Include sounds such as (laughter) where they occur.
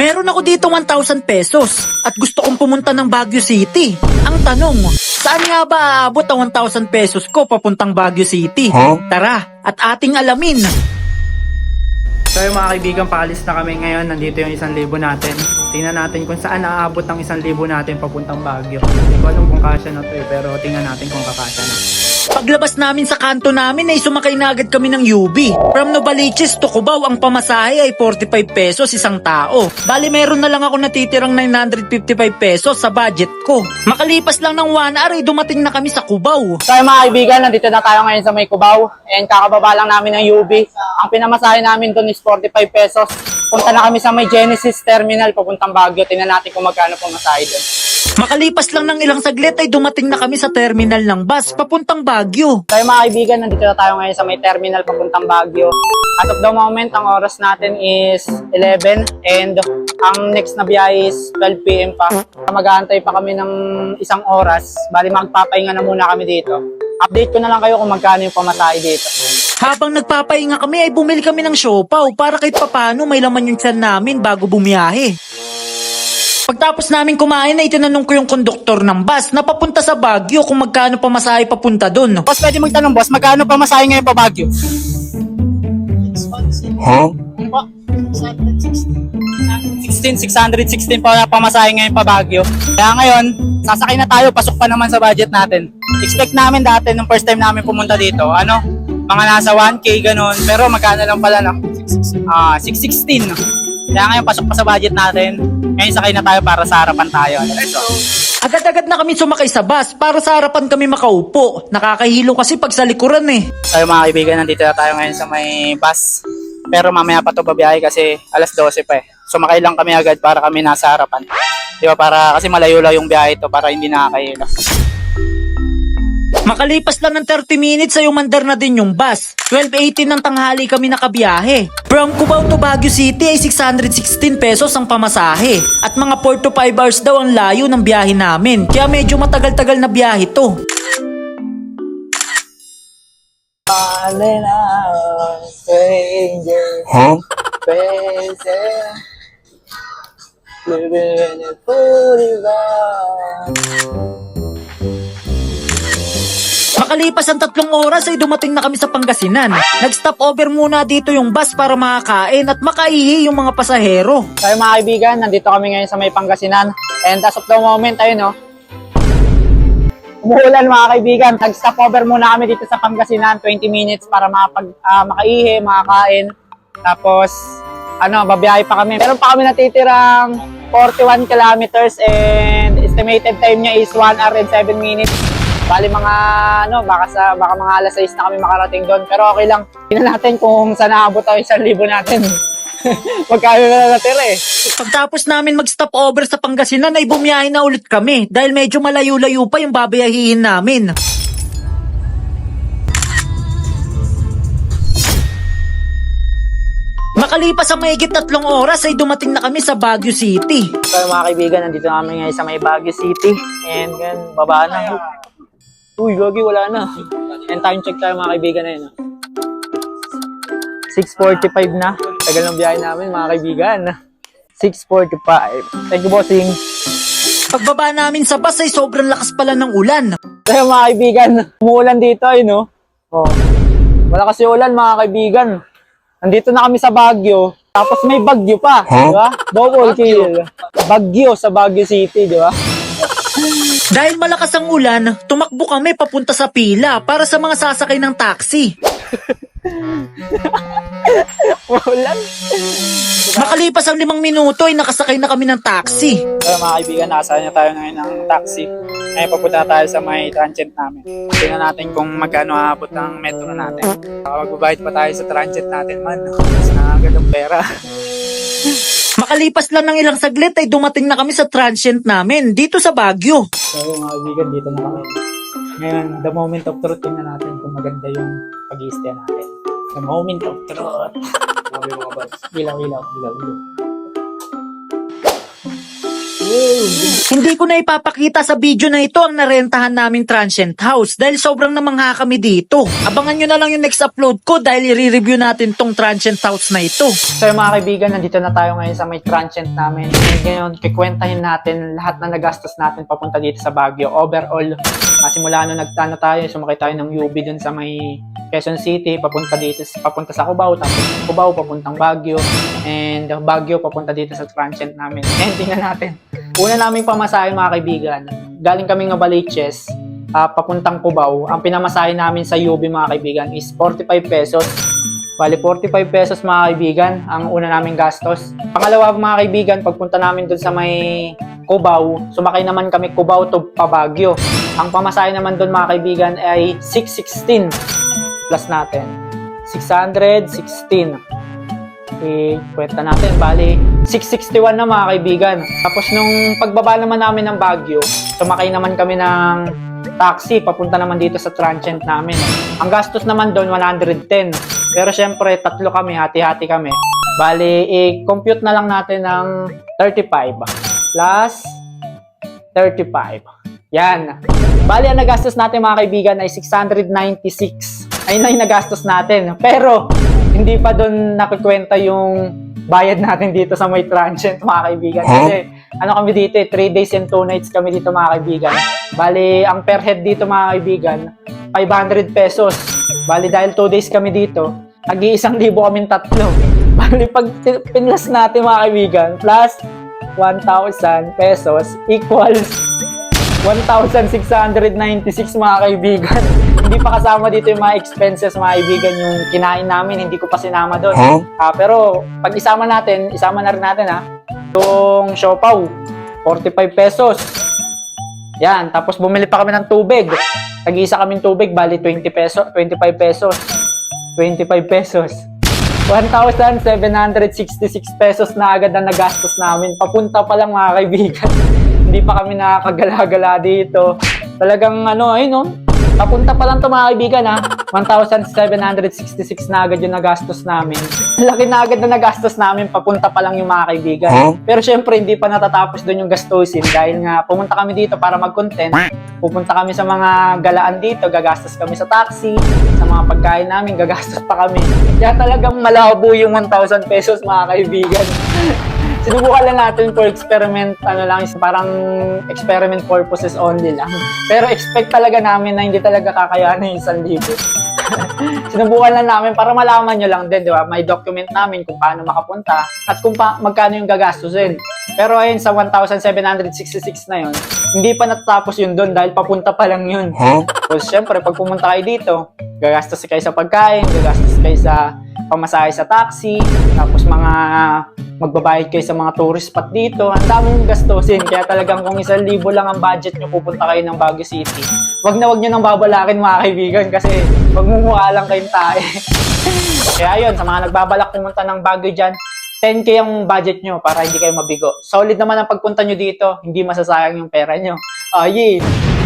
Meron ako dito 1,000 pesos at gusto kong pumunta ng Baguio City. Ang tanong, saan nga ba aabot ang 1,000 pesos ko papuntang Baguio City? Tara, at ating alamin. So yung mga kaibigan, paalis na kami ngayon. Nandito yung isang libo natin. Tingnan natin kung saan aabot ang isang libo natin papuntang Baguio. Hindi ko alam kung kasya na to eh, pero tingnan natin kung kakasya na. Paglabas namin sa kanto namin ay sumakay na agad kami ng UB. From Novaliches to Cubao, ang pamasahe ay 45 pesos isang tao. Bali meron na lang ako natitirang 955 pesos sa budget ko. Makalipas lang ng 1 hour ay dumating na kami sa Cubao. So mga kaibigan, nandito na tayo ngayon sa May Cubao and kakababa lang namin ng UB. Ang pinamasahe namin doon is 45 pesos. Punta na kami sa May Genesis Terminal papuntang Baguio. Tingnan natin kung magkano pamasahe doon. Makalipas lang ng ilang saglit ay dumating na kami sa terminal ng bus papuntang Baguio. Yung mga kaibigan, nandito na tayo ngayon sa May Terminal papuntang Baguio. As of the moment, ang oras natin is 11 and ang next na biyahe is 12 p.m. pa. Mag-aantay pa kami ng isang oras. Bali magpapahinga na muna kami dito. Update ko na lang kayo kung magkano yung pamasahe dito. Habang nagpapahinga kami ay bumili kami ng siopaw para kahit papano may laman yung tiyan namin bago bumiyahe. Pagtapos namin kumain ay tinanong ko yung konduktor ng bus na papunta sa Baguio kung magkano pamasahe papunta doon. Boss, pwede magtanong, boss, magkano pa masahe ngayon pa Baguio? Huh? 16, 616 pa na pamasahe ngayon pa Baguio. Kaya ngayon, sasakay na tayo, pasok pa naman sa budget natin. Expect namin dati, nung first time namin pumunta dito, ano, mga nasa 1K ganun, pero magkano lang pala, no? Ah, 616. no? Kaya ngayon, pasok pa sa budget natin. Ngayon, sakay na tayo para sa harapan tayo. So, Agad-agad na kami sumakay sa bus para sa harapan kami makaupo. Nakakahilo kasi pag sa likuran eh. tayo mga kaibigan, nandito na tayo ngayon sa may bus. Pero mamaya pa to babiyahe kasi alas 12 pa eh. Sumakay lang kami agad para kami nasa harapan. Di ba? Para, kasi malayo-layo yung biyahe to para hindi nakakahilo. Makalipas lang ng 30 minutes ay umandar na din yung bus. 12.18 ng tanghali kami nakabiyahe. From Cubao to Baguio City ay 616 pesos ang pamasahe. At mga 4 to 5 hours daw ang layo ng biyahe namin. Kaya medyo matagal-tagal na biyahe to. Huh? Makalipas ang tatlong oras ay dumating na kami sa Pangasinan. Nag-stop over muna dito yung bus para makakain at makaihi yung mga pasahero. Tayo mga kaibigan, nandito kami ngayon sa may Pangasinan. And as of the moment, ayun no, umuulan mga kaibigan. Nag-stop over muna kami dito sa Pangasinan, 20 minutes para makapag, ah, makaihi, makakain. Tapos, ano, babiyahe pa kami. Meron pa kami natitirang 41 kilometers and estimated time niya is 1 hour and 7 minutes. Bali mga ano, baka sa baka mga alas 6 na kami makarating doon. Pero okay lang. Tingnan natin kung saan naabot ang 1,000 natin. (laughs) Magkano na natira eh. Pagtapos namin mag-stop over sa Pangasinan ay bumiyahe na ulit kami dahil medyo malayo-layo pa yung babayahihin namin. Makalipas ang mahigit tatlong oras ay dumating na kami sa Baguio City. So mga kaibigan, nandito na kami ngayon sa may Baguio City. And yan, baba na. Uy, gagi, wala na. And time check tayo mga kaibigan na yun. ah. 6.45 na. Tagal ng biyahe namin mga kaibigan. 6.45. Thank you, bossing. Pagbaba namin sa bus ay sobrang lakas pala ng ulan. Yun, (laughs) mga kaibigan, umuulan dito ay no. Oh. Wala kasi ulan mga kaibigan. Nandito na kami sa Baguio. Tapos may bagyo pa, Huh? di ba? Double kill. Bagyo sa Baguio City, di ba? Dahil malakas ang ulan, tumakbo kami papunta sa pila para sa mga sasakay ng taxi. Ulan. Makalipas ang limang minuto ay nakasakay na kami ng taxi. So mga kaibigan, nakasaya na tayo ngayon ng taxi. Ngayon papunta tayo sa may transient namin. Tingnan natin kung magkano aabot ang metro natin. Magbabayad pa tayo sa transient natin man. Nakagad ang pera. Makalipas lang ng ilang saglit ay dumating na kami sa transient namin dito sa Baguio. So mga kaibigan, dito na kami. Ngayon, the moment of truth, tingnan natin kung maganda yung pag natin. The moment of truth. (laughs) Ilaw, ilaw, ilaw, ilaw. Hindi ko na ipapakita sa video na ito ang narentahan naming transient house dahil sobrang namangha kami dito. Abangan nyo na lang yung next upload ko dahil i-review natin tong transient house na ito. So mga kaibigan, nandito na tayo ngayon sa may transient namin. And ngayon, kikwentahin natin lahat na nagastos natin papunta dito sa Baguio. Overall, uh, simula nung nagtano tayo, sumakay tayo ng UB dun sa may Quezon City, papunta dito, papunta sa Cubao, tapos Cubao, papuntang Baguio, and Baguio, papunta dito sa transient namin. (laughs) And tingnan natin. Una naming pamasahe mga kaibigan, galing kami ng Baliches, ah, papuntang Cubao. Ang pinamasahe namin sa UB mga kaibigan is 45 pesos. Bali, 45 pesos mga kaibigan, ang una naming gastos. Pangalawa mga kaibigan, pagpunta namin dun sa may Cubao, sumakay naman kami Cubao to Pabagyo. Ang pamasahe naman dun mga kaibigan ay 616 plus natin. 616. Eh, kwenta natin, bali, 661 na mga kaibigan. Tapos nung pagbaba naman namin ng Baguio, sumakay naman kami ng taxi, papunta naman dito sa transient namin. Ang gastos naman doon, 110. Pero syempre, tatlo kami, hati-hati kami. Bali, i-compute na lang natin ng 35 plus 35. Yan. Bali, ang nagastos natin mga kaibigan ay 696. Ayun na yung nagastos natin. Pero, hindi pa doon nakikwenta yung bayad natin dito sa may transient mga kaibigan. Kasi, ano kami dito eh, 3 days and 2 nights kami dito mga kaibigan. Bali, ang per head dito mga kaibigan, 500 pesos. Bali, dahil 2 days kami dito, nag-iisang libo kami tatlo. (laughs) Bali, pag pinlas natin mga kaibigan, plus 1,000 pesos equals 1,696 mga kaibigan. hindi pa kasama dito yung mga expenses mga kaibigan, yung kinain namin, hindi ko pa sinama doon. Ah, pero pag isama natin, isama na rin natin ha, yung siopaw, 45 pesos. Yan, tapos bumili pa kami ng tubig. Tag-isa kaming tubig, bali 20 pesos, 25 pesos. 25 pesos. 1,766 pesos na agad ang nagastos namin. Papunta pa lang mga kaibigan. (laughs) Hindi pa kami nakakagala-gala dito. Talagang ano, ayun no. Papunta pa lang to mga kaibigan ha. 1,766 na agad yung nagastos namin. Laki na agad na nagastos namin. Papunta pa lang yung mga kaibigan. Pero syempre, hindi pa natatapos doon yung gastusin dahil nga pumunta kami dito para mag-content. Pupunta kami sa mga galaan dito, gagastos kami sa taxi, sa mga pagkain namin, gagastos pa kami. Kaya talagang malabo yung 1,000 pesos mga kaibigan. Sinubukan lang natin for experiment, ano lang, is parang experiment purposes only lang. Pero expect talaga namin na hindi talaga kakayanin yung 1,000. (laughs) Sinubukan lang namin para malaman nyo lang din, di ba? May document namin kung paano makapunta at kung pa- magkano yung gagastusin. Pero ayun, sa 1,766 na yun, hindi pa natatapos yun doon dahil papunta pa lang yun. Tapos syempre, pag pumunta kayo dito, gagastos kayo sa pagkain, gagastos kayo sa pamasahe sa taxi, tapos mga magbabayad kayo sa mga tourist spot dito. Ang daming gastusin. Kaya talagang kung isang libo lang ang budget nyo, pupunta kayo ng Baguio City. Wag na wag nyo nang babalakin mga kaibigan kasi magmumukha lang kayong tae. (laughs) Kaya yun, sa mga nagbabalak pumunta ng Baguio dyan, 10k ang budget nyo para hindi kayo mabigo. Solid naman ang pagpunta nyo dito, hindi masasayang yung pera nyo. Ah, yeah.